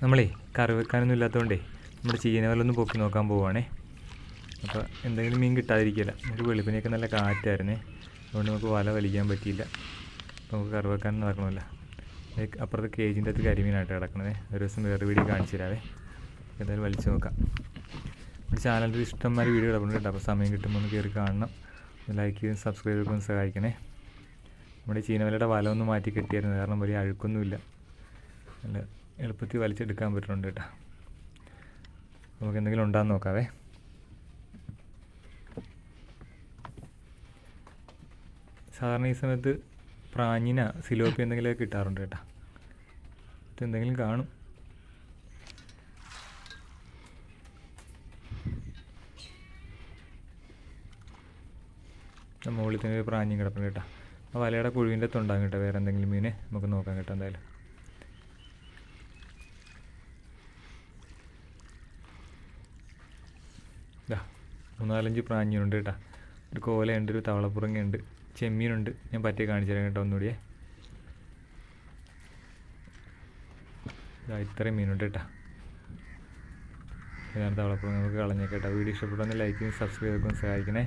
നമ്മളേ കറി വെക്കാനൊന്നും ഇല്ലാത്തതുകൊണ്ടേ നമ്മുടെ ചീനവലൊന്ന് പൊക്കി നോക്കാൻ പോവുകയാണേ അപ്പോൾ എന്തെങ്കിലും മീൻ കിട്ടാതിരിക്കില്ല നമുക്ക് വെളുപ്പിനെയൊക്കെ നല്ല കാറ്റായിരുന്നേ. അതുകൊണ്ട് നമുക്ക് വല വലിക്കാൻ പറ്റിയില്ല. നമുക്ക് കറി വെക്കാൻ നടക്കണമല്ല അപ്പുറത്ത് കേജിന്റെ അകത്ത് കരിമീനായിട്ട് കിടക്കണത്. ഒരു ദിവസം വേറെ വീഡിയോ കാണിച്ചു തരാവേ. എന്തായാലും വലിച്ചു നോക്കാം. നമ്മുടെ ചാനലിൽ ഇഷ്ടംമാതിരി വീഡിയോ കിടപ്പുണ്ട് അപ്പോൾ സമയം കിട്ടുമ്പോൾ ഒന്ന് കയറി കാണണം. ലൈക്ക് ചെയ്തും സബ്സ്ക്രൈബ് ഒന്ന് സഹായിക്കണേ. നമ്മുടെ ചീനവലയുടെ വല ഒന്ന് മാറ്റി കെട്ടിയായിരുന്നു. കാരണം വലിയ അഴുക്കൊന്നുമില്ല. നല്ല എളുപ്പത്തിൽ വലിച്ചെടുക്കാൻ പറ്റുന്നുണ്ട് കേട്ടോ. നമുക്ക് എന്തെങ്കിലും ഉണ്ടാകുന്ന നോക്കാവേ. സാധാരണ ഈ സമയത്ത് പ്രാഞ്ഞിന സിലോപ്പി എന്തെങ്കിലുമൊക്കെ കിട്ടാറുണ്ട് കേട്ടോ. ഇത് എന്തെങ്കിലും കാണും. മുകളിൽ തന്നെ ഒരു പ്രാഞ്ഞും കിടപ്പുണ്ട് കേട്ടോ. ആ വലയുടെ കുഴുവിന്റെ തൊണ്ടാകും കേട്ടോ വേറെ എന്തെങ്കിലും മീനെ നമുക്ക് നോക്കാം കേട്ടോ എന്തായാലും. ഇതാ മൂന്നാലഞ്ച് പ്രാഞ്ഞിയുണ്ട് കേട്ടോ. ഒരു കോലയുണ്ട് ഒരു തവളപ്പുറങ്ങയുണ്ട് ചെമ്മീനുണ്ട്. ഞാൻ പറ്റി കാണിച്ചു കേട്ടോ ഒന്നുകൂടിയേ. ഇതാ ഇത്രയും മീനുണ്ട് കേട്ടോ. ഇതാണ് തവളപ്പുറം നമുക്ക് കളഞ്ഞേക്കാം കേട്ടോ. വീഡിയോ ഇഷ്ടപ്പെട്ടൊന്ന് ലൈക്ക് ചെയ്ത് സബ്സ്ക്രൈബ് ചെയ്തൊക്കെ സഹായിക്കണേ.